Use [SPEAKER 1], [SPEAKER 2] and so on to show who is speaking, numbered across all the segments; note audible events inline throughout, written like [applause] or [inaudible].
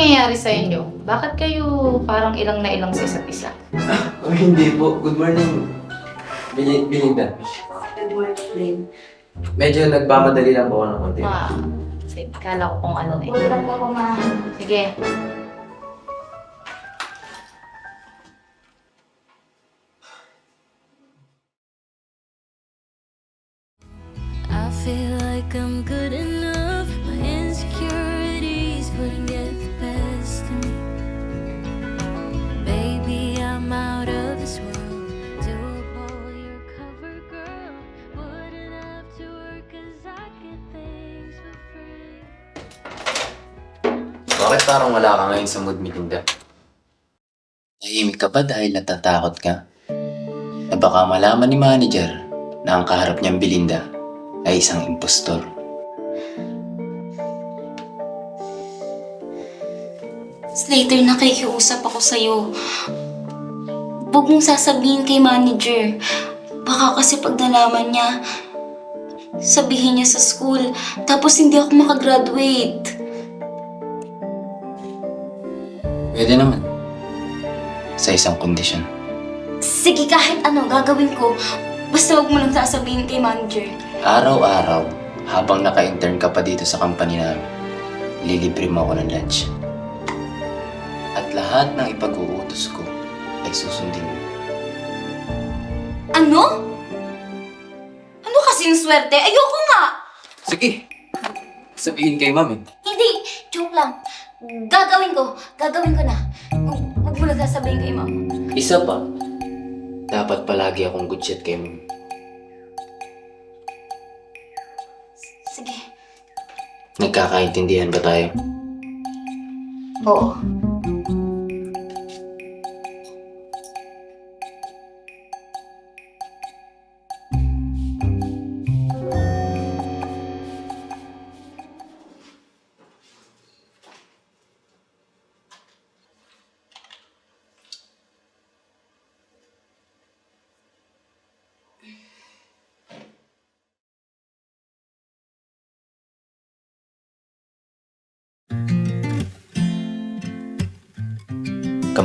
[SPEAKER 1] nangyayari sa inyo? Bakit kayo parang ilang na ilang sa isa't isa? [laughs]
[SPEAKER 2] Oh, hindi po. Good morning. Bili Belinda.
[SPEAKER 3] Good morning.
[SPEAKER 2] Medyo nagmamadali lang po ako ng konti.
[SPEAKER 1] Ah, sige, kala ko kung ano eh.
[SPEAKER 3] Wala po ako ma...
[SPEAKER 1] Sige.
[SPEAKER 4] Parang wala ka ngayon sa mood, Melinda? Tahimik ka ba dahil natatakot ka? Na baka malaman ni manager na ang kaharap niyang Belinda ay isang impostor.
[SPEAKER 3] Slater, nakikiusap ako sa'yo. Huwag mong sasabihin kay manager. Baka kasi pag nalaman niya, sabihin niya sa school, tapos hindi ako makagraduate.
[SPEAKER 4] Pwede naman. Sa isang kondisyon.
[SPEAKER 3] Sige, kahit ano gagawin ko, basta huwag mo lang sasabihin kay manager.
[SPEAKER 4] Araw-araw, habang naka-intern ka pa dito sa company namin, lilibre mo ako ng lunch. At lahat ng ipag-uutos ko ay susundin mo.
[SPEAKER 3] Ano? Ano kasing swerte? Ayoko nga!
[SPEAKER 4] Sige! Sabihin kay ma'am eh.
[SPEAKER 3] Hindi, joke lang. Gagawin ko. Gagawin ko na. Huwag mo lang sasabihin kay mama.
[SPEAKER 4] Isa pa, dapat palagi akong good shot kay ma'am.
[SPEAKER 3] Sige.
[SPEAKER 4] Nagkakaintindihan ba tayo?
[SPEAKER 3] Oo.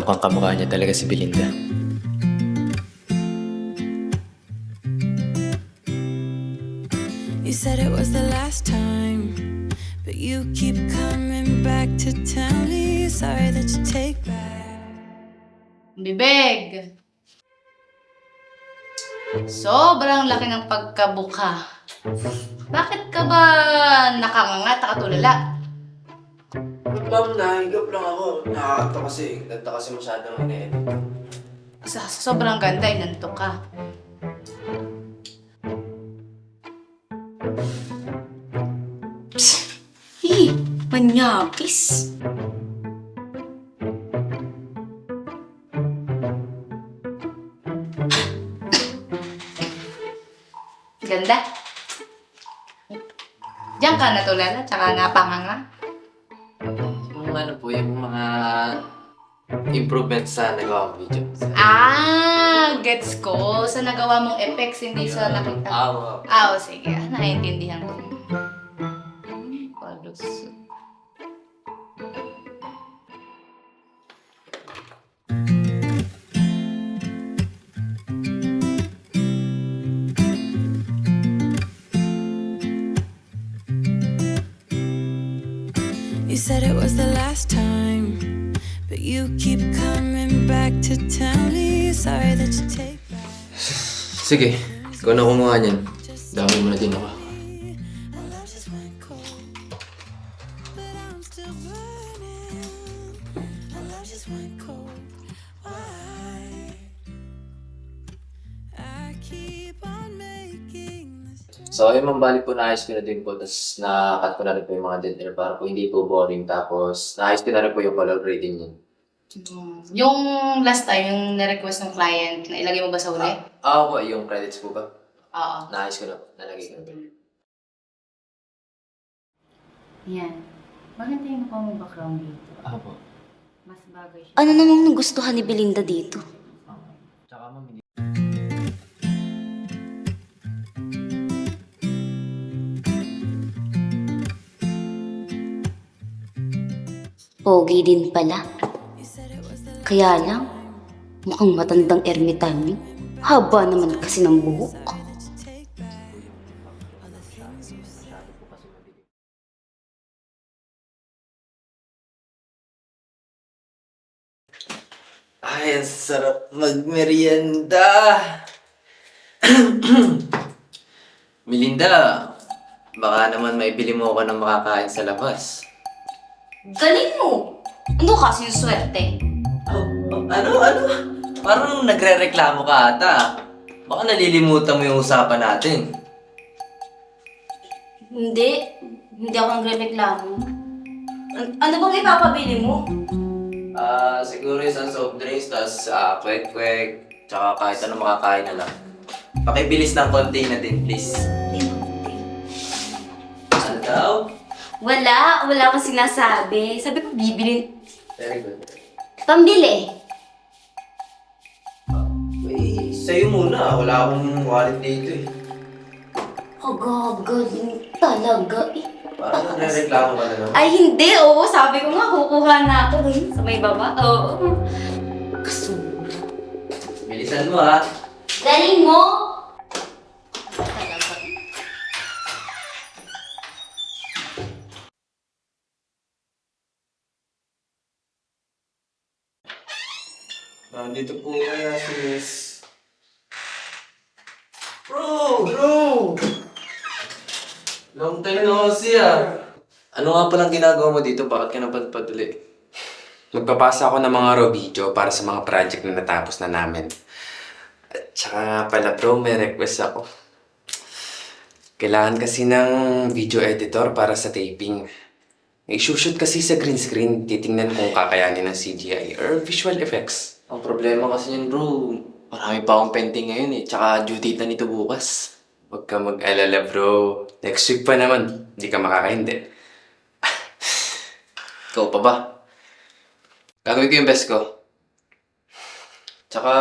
[SPEAKER 4] Kamukhang kamukha niya talaga si Belinda.
[SPEAKER 5] You said it was the last time, but you keep coming back to tell me sorry that you take back.
[SPEAKER 1] Bibig! Sobrang laki ng pagkabuka. Bakit ka ba nakangangat at katulala?
[SPEAKER 2] Ma'am, nahigap lang ako. Nakakata kasi. Ganda kasi masyadong ine
[SPEAKER 1] Sa sobrang ganda, inantok ka.
[SPEAKER 3] Eh, manyakis.
[SPEAKER 1] Ganda. Diyan ka natulala, tsaka napanganga.
[SPEAKER 2] Yung ano po, yung mga improvements sa nagawa ko video.
[SPEAKER 1] Ah, gets ko. Sa nagawa mong effects, hindi sa nakita.
[SPEAKER 2] Ah, mga
[SPEAKER 1] Ah, o sige. Ah, naiintindihan ko. Hmm,
[SPEAKER 5] said it was the last time, but you keep coming back to tell me sorry that you take back.
[SPEAKER 2] Sige, ikaw na kumuha niyan. Dami mo na din ako.
[SPEAKER 4] So, ayun ma'am, po naayos ko na din po. Tapos, na-cut ko na rin po yung mga dead air para po hindi po boring. Tapos, naayos ko na rin po yung color grading niya.
[SPEAKER 1] Hmm. Yung last time, yung na-request ng client, na ilagay mo ba sa uli?
[SPEAKER 4] Ah, po, yung credits po ba?
[SPEAKER 1] Oo.
[SPEAKER 4] Naayos ko na po. Nalagay ko na po.
[SPEAKER 1] Yan. Maganda yung mukha mong background dito.
[SPEAKER 4] Ah, po.
[SPEAKER 1] Mas bagay siya.
[SPEAKER 3] Ano namang nagustuhan ni Belinda dito?
[SPEAKER 4] Tsaka ma'am, hindi
[SPEAKER 3] Pogi din pala. Kaya lang, mukhang matandang ermitanyo. Haba naman kasi ng buhok.
[SPEAKER 4] Ay, ang sarap magmerienda. [clears throat] Melinda, baka naman may bili mo ako ng makakain sa labas.
[SPEAKER 3] Galing mo! Ano kasi yung swerte?
[SPEAKER 4] Oh, oh, ano, ano? Parang nagre-reklamo ka ata. Baka nalilimutan mo yung usapan natin.
[SPEAKER 3] Hindi. Hindi ako nagre-reklamo. An- ano bang ipapabili mo?
[SPEAKER 4] Ah, siguro isang soft drinks, tas ah, kwek-kwek, tsaka kahit ano makakain na lang. Pakibilis ng konti na din, please.
[SPEAKER 3] Wala. Wala akong sinasabi. Sabi ko, bibili.
[SPEAKER 4] Very good.
[SPEAKER 3] Pambili.
[SPEAKER 4] Eh, sa'yo muna. Wala akong wallet dito eh.
[SPEAKER 3] Kagagaling talaga eh.
[SPEAKER 4] Parang nagre-reklamo ka na naman.
[SPEAKER 3] Ay, hindi. Oo, sabi ko nga, kukuha na ako eh, sa may baba. Oo. Kasunod.
[SPEAKER 4] Bilisan mo ha.
[SPEAKER 3] Galing mo!
[SPEAKER 4] Nandito po kaya si Miss... Bro! Bro! Long time no see ah. Ano nga palang ginagawa mo dito? Bakit ka napadpad ulit?
[SPEAKER 6] Magpapasa ako ng mga raw video para sa mga project na natapos na namin. At saka nga pala bro, may request ako. Kailangan kasi ng video editor para sa taping. May shoot kasi sa green screen, titingnan kung kakayanin ng CGI or visual effects.
[SPEAKER 4] Ang problema kasi yun bro, marami pa akong pending ngayon eh. Tsaka due date na nito bukas.
[SPEAKER 6] Huwag ka mag-alala bro. Next week pa naman, hindi ka makakahindi. [laughs]
[SPEAKER 4] Ikaw pa ba? Gagawin ko yung best ko. Tsaka,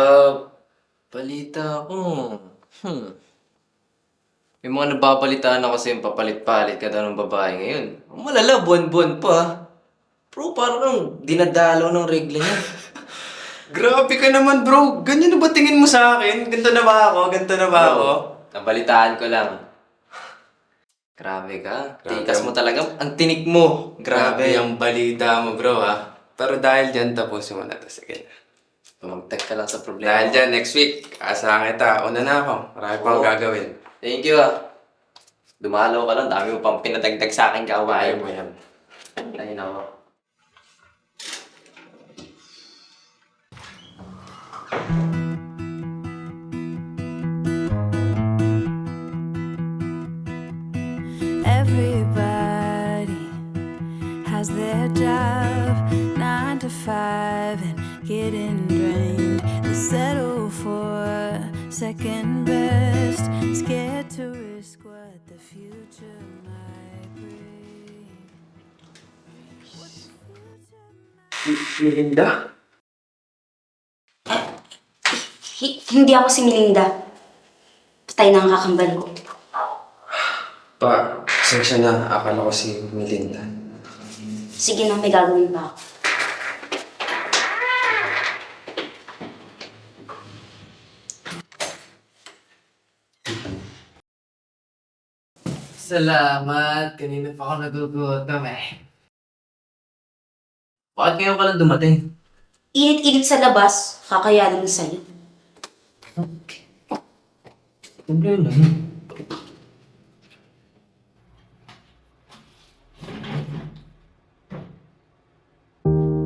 [SPEAKER 4] balita ko. Hmm. May mga nababalitaan na kasi yung papalit-palit ka daw ng babae ngayon. Malala, buwan-buwan pa. Bro, parang dinadalaw ng regla niya.
[SPEAKER 6] Grabe ka naman bro. Ganyan na ba tingin mo sa akin? Ganto na ba ako? Ganto na ba ako?
[SPEAKER 4] Nabalitaan ko lang. Grabe ka.
[SPEAKER 6] Grabe.
[SPEAKER 4] Tikas mo talaga. Ang tinik mo.
[SPEAKER 6] Grabe
[SPEAKER 4] Grabe.
[SPEAKER 6] ang balita mo bro ha. Pero dahil dyan, tapusin mo na to. Sige na.
[SPEAKER 4] Tumagtag ka lang sa problema.
[SPEAKER 6] Dahil dyan, next week, asahan kita. Una na ako. Marami pa akong
[SPEAKER 4] Oo.
[SPEAKER 6] gagawin.
[SPEAKER 4] Thank you ah. Dumalaw ka lang. Dami mo pang pinadagdag sa akin kawain mo yan. Ayun ako.
[SPEAKER 5] Everybody has their job, nine to five, and getting drained. They settle for second best, scared to risk what the future might bring. What
[SPEAKER 3] Hi- hindi ako si Melinda. Patay na ang kakambal ko.
[SPEAKER 6] Pa, pasensya na. Akala ko si Melinda.
[SPEAKER 3] Sige na, may gagawin pa ako.
[SPEAKER 4] Salamat. Kanina pa ako nagugutom eh. Bakit ngayon ka lang dumating?
[SPEAKER 3] Init-init sa labas, kakayanan mo sa'yo.
[SPEAKER 4] Problema.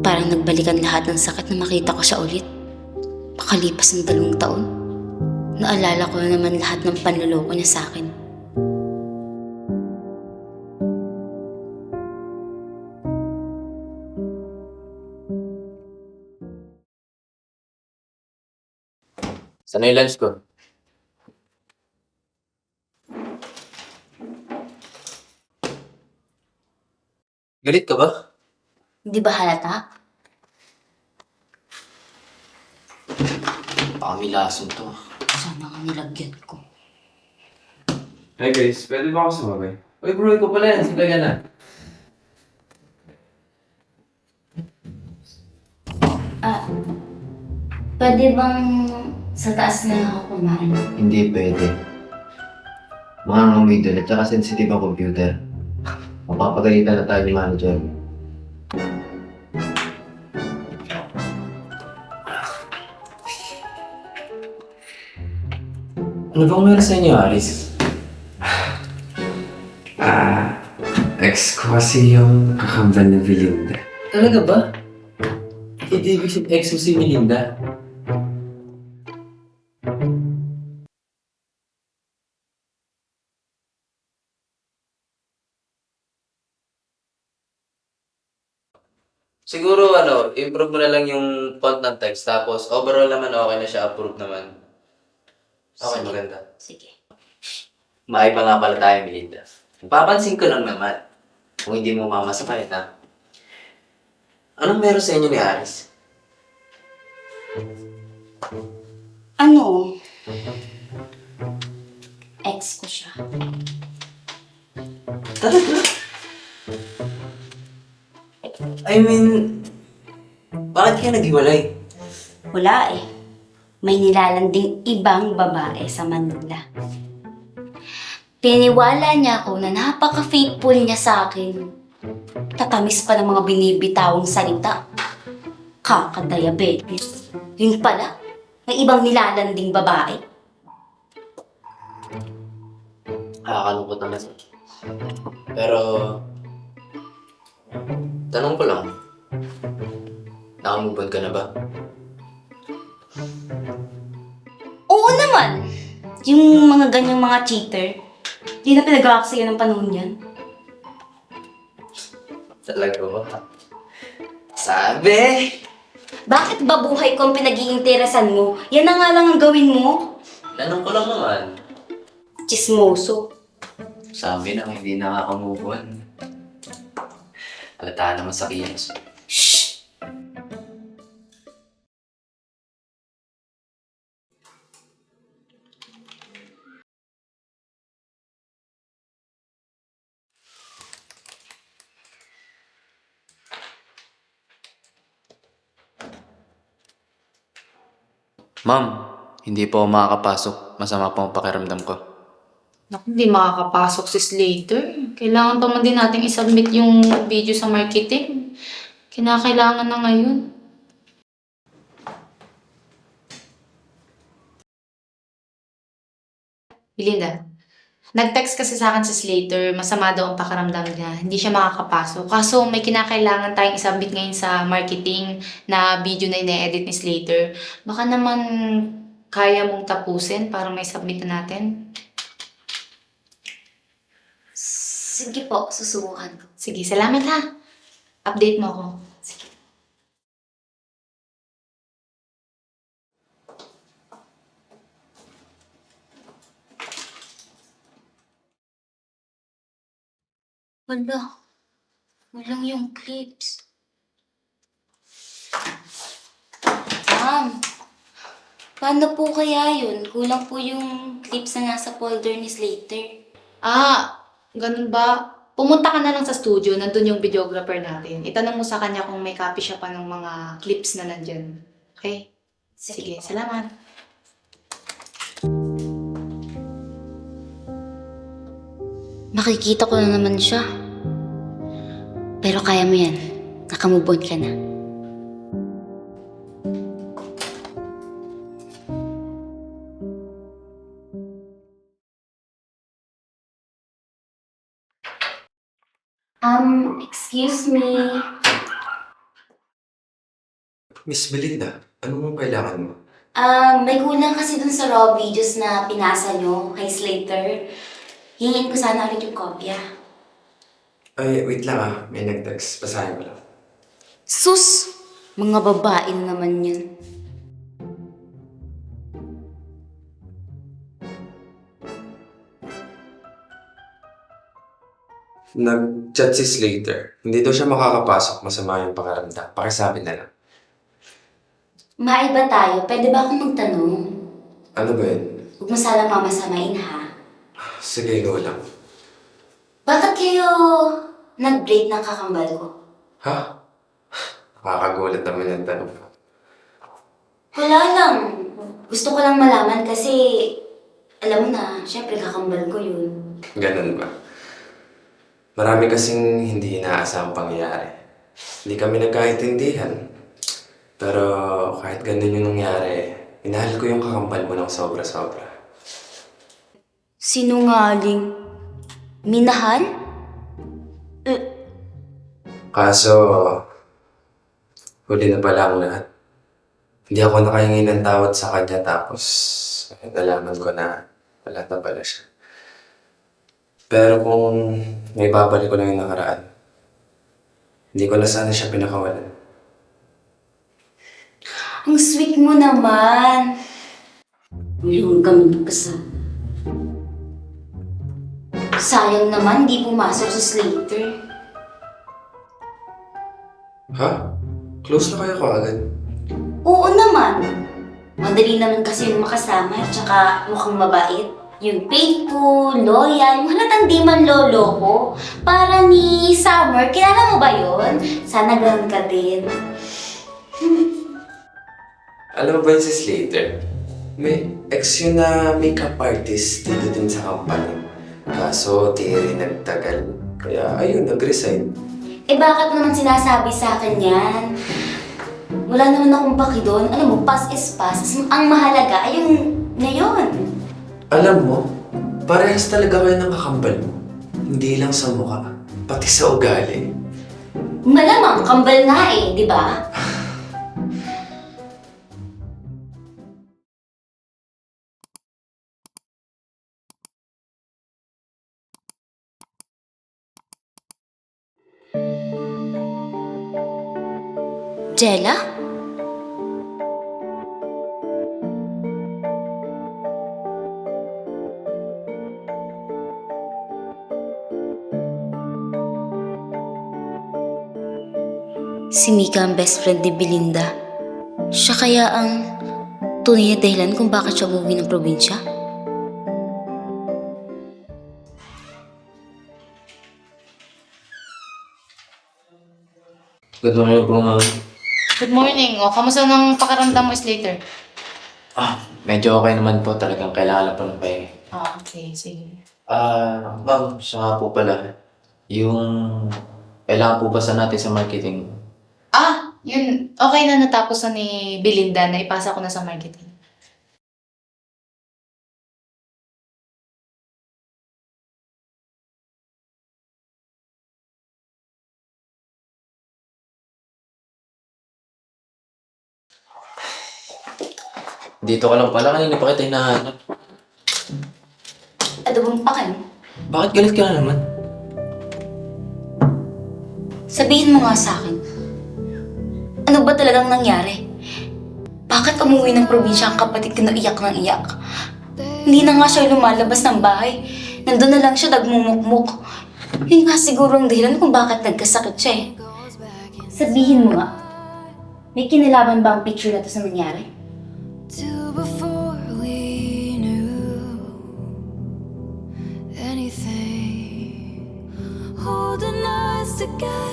[SPEAKER 3] Parang nagbalikan lahat ng sakit na makita ko siya ulit. Pakalipas ng dalawang taon, naalala ko na naman lahat ng panloloko niya sa akin.
[SPEAKER 4] Sana yung lunch ko? Galit ka ba?
[SPEAKER 3] Hindi ba halata?
[SPEAKER 4] Pamilason to.
[SPEAKER 3] Sana nga nilagyan ko.
[SPEAKER 6] Hi guys, pwede ba ako sumabay?
[SPEAKER 4] Uy bro, ikaw pala yan. Sige ka na.
[SPEAKER 3] Ah, pwede bang sa taas na ako kumain?
[SPEAKER 4] Hindi pwede. Makangamoy doon at saka sensitive ang computer. Mapapagalitan na tayo ni manager.
[SPEAKER 6] Ano bang meron sa inyo, Aris? Ah, ex ko kasi yung kakambal ni Belinda.
[SPEAKER 4] Talaga ba? Hindi ibig sabihin ex mo si Melinda. Siguro ano, improve mo na lang yung font ng text tapos overall naman okay na siya, approve naman. Okay,
[SPEAKER 3] Sige.
[SPEAKER 4] maganda.
[SPEAKER 3] Sige.
[SPEAKER 4] May pa nga pala tayo, Melinda. Papansin ko lang naman. Kung hindi mo mamasakay, ha? Anong meron sa inyo ni Aris?
[SPEAKER 3] Ano? Ex ko siya.
[SPEAKER 4] Talaga? I mean, bakit kayo naghiwalay?
[SPEAKER 3] Wala eh. May nilalanding ibang babae sa Manila. Piniwala niya ako na napaka-faithful niya sa akin. Tatamis pa ng mga binibitawang salita. Kakadiabetes. Yun pala, may ibang nilalanding babae.
[SPEAKER 4] Nakakalungkot naman. Pero, tanong ko lang, nakamove on ka na ba?
[SPEAKER 3] Oo naman! Yung mga ganyang mga cheater, di na pinag-aaksaya ng panahon yan.
[SPEAKER 4] Talaga ba? Sabi!
[SPEAKER 3] Bakit ba buhay ko ang pinag-iinteresan mo? Yan na nga lang ang gawin mo.
[SPEAKER 4] Tanong ko lang naman.
[SPEAKER 3] Chismoso.
[SPEAKER 4] Sabi na hindi nakaka-move on. Halata naman sa kilos.
[SPEAKER 3] Shh!
[SPEAKER 7] Ma'am, hindi po ako makakapasok. Masama po ang pakiramdam ko.
[SPEAKER 1] Naku, hindi makakapasok si Slater. Kailangan pa man din natin isubmit yung video sa marketing. Kinakailangan na ngayon. Belinda, nag-text kasi sa akin si Slater, masama daw ang pakaramdam niya. Hindi siya makakapasok. Kaso may kinakailangan tayong isubmit ngayon sa marketing na video na ine-edit ni Slater. Baka naman kaya mong tapusin para may submit na natin.
[SPEAKER 3] Sige po, susubukan ko.
[SPEAKER 1] Sige, salamat ha. Update mo ako. Sige.
[SPEAKER 3] Wala. Walang yung clips. Ma'am, paano po kaya yun? Kulang po yung clips na nasa folder ni Slater.
[SPEAKER 1] Ah, ganun ba? Pumunta ka na lang sa studio, nandun yung videographer natin. Itanong mo sa kanya kung may copy siya pa ng mga clips na nandyan. Okay? Sige, salamat.
[SPEAKER 3] Makikita ko na naman siya. Pero kaya mo yan. Nakamove on ka na. Um, excuse me.
[SPEAKER 6] Miss Belinda, ano mong kailangan mo?
[SPEAKER 3] Um, may kulang kasi dun sa raw videos na pinasa nyo kay Slater. Hingin ko sana ulit yung kopya.
[SPEAKER 6] Ay, wait lang ah. May nag-text. Basahin mo lang.
[SPEAKER 3] Sus! Mga babae na naman yan.
[SPEAKER 6] Nag-chat si Slater. Hindi daw siya makakapasok. Masama yung pakaramdam. Pakisabi na lang.
[SPEAKER 3] Maiba tayo. Pwede ba akong magtanong?
[SPEAKER 6] Ano ba yun?
[SPEAKER 3] Huwag mo sana mamasamain ha.
[SPEAKER 6] Sige, go lang.
[SPEAKER 3] Bakit kayo nag-break ng kakambal ko?
[SPEAKER 6] Ha? Nakakagulat naman yung tanong.
[SPEAKER 3] Wala lang. Gusto ko lang malaman kasi alam mo na, syempre kakambal ko yun.
[SPEAKER 6] Ganun ba? Marami kasing hindi inaasahang pangyayari. Hindi kami nagkaintindihan. Pero kahit ganun yung nangyari, inahal ko yung kakambal mo ng sobra-sobra.
[SPEAKER 3] Sinungaling. Minahal?
[SPEAKER 6] Kaso, huli na pala ang lahat. Hindi ako nakahingi ng tawad sa kanya tapos nalaman ko na wala na pala siya. Pero kung may babalik ko lang yung nakaraan, hindi ko na sana siya pinakawalan.
[SPEAKER 3] Ang sweet mo naman. Ngayon kami sa... Sayang naman, di pumasok sa Slater.
[SPEAKER 6] Ha? Close na kayo ko agad?
[SPEAKER 3] Oo naman. Madali naman kasi yung makasama, tsaka mukhang mabait. Yung faithful, loyal, yung halatang di man lolo ko. Para ni Summer, kilala mo ba yun? Sana ganun ka din.
[SPEAKER 6] Alam mo ba yun si Slater? May ex yun na makeup artist dito din sa company. Kaso, di rin nagtagal. Kaya ayun, nag-resign.
[SPEAKER 3] Eh bakit naman sinasabi sa akin yan? Wala naman akong baki doon. Alam mo, pass is pass. Ang mahalaga ay yung ngayon.
[SPEAKER 6] Alam mo, parehas talaga kayo ng kakambal mo. Hindi lang sa mukha, pati sa ugali.
[SPEAKER 3] Malamang, kambal nga eh, di ba? [sighs] Jella? Si Mika ang best friend ni Belinda. Siya kaya ang tunay na dahilan kung bakit siya umuwi ng probinsya?
[SPEAKER 7] Good morning po, ma'am.
[SPEAKER 1] Good morning. O, kamusta nang pakaramdam mo, Slater?
[SPEAKER 7] Ah, medyo okay naman po. Talagang kailangan lang po ng pahinga.
[SPEAKER 1] Ah, okay. Sige.
[SPEAKER 7] Ah, ma'am, siya nga po pala. Yung kailangan po ba sa natin sa marketing?
[SPEAKER 1] Yun. Okay na natapos na ni Belinda na ipasa ko na sa marketing.
[SPEAKER 7] Dito ka lang pala. Kanina pa kita hinahanap.
[SPEAKER 3] Adobong pakan.
[SPEAKER 7] Bakit galit ka na naman?
[SPEAKER 3] Sabihin mo nga sa akin. Ano ba talagang nangyari? Bakit umuwi ng probinsya ang kapatid ko na iyak ng iyak? Hindi na nga siya lumalabas ng bahay. Nandun na lang siya nagmumukmuk. Yun nga siguro ang dahilan kung bakit nagkasakit siya eh. Sabihin mo nga, may kinalaman ba ang picture na to sa nangyari?
[SPEAKER 5] anything holding us together